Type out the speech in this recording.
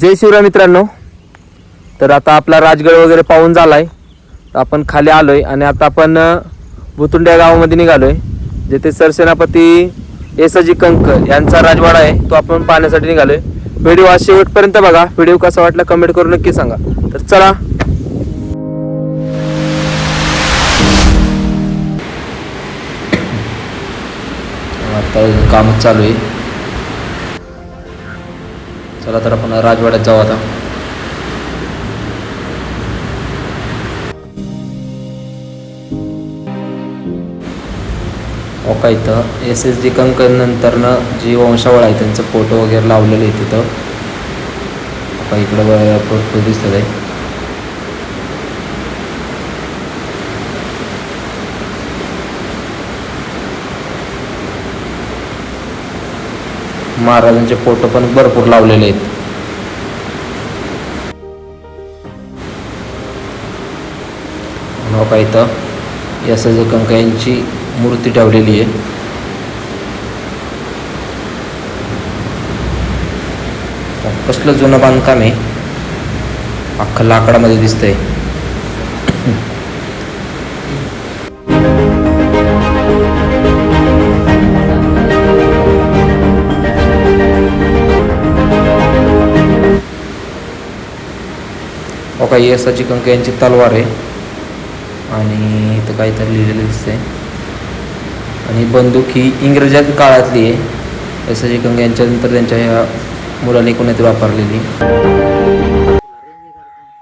जय शिवराय मित्रांनो. तर आता आपला राजगड वगैरे पाहून झालाय. तर आपण खाली आलोय आणि आता आपण भुतुंड्या गावामध्ये निघालोय. जेथे सरसेनापती एसजी कंक यांचा राजवाडा आहे तो आपण पाहण्यासाठी निघालोय. व्हिडिओ आज शेवटपर्यंत बघा. व्हिडिओ कसा वाटला कमेंट करून नक्की सांगा. तर चला. आता कामच चालू आहे. चला तर आपण राजवाड्यात जाऊ आता. हो ओका इथं? एस एस डी कंकन नंतरनं जी वंशावळ आहे त्यांचं फोटो वगैरे लावलेले आहे तिथं. हो ओका इकडं फोटो दिसत आहे. महाराजांचे फोटो पण भरपूर लावलेले आहेत. नौका इथं या एस कंक यांची मूर्ती ठेवलेली आहे. कसलं जुनं बांधकाम आहे? अख्खं लाकडामध्ये दिसतंय. ओका का यसाची कंक यांची तलवार आहे. आणि इथं काहीतरी लिहिलेलं दिसतंय. आणि बंदूक ही इंग्रजात काळातली आहे. यसाची कंक यांच्यानंतर त्यांच्या ह्या मुलाने कोणीतरी वापरलेली.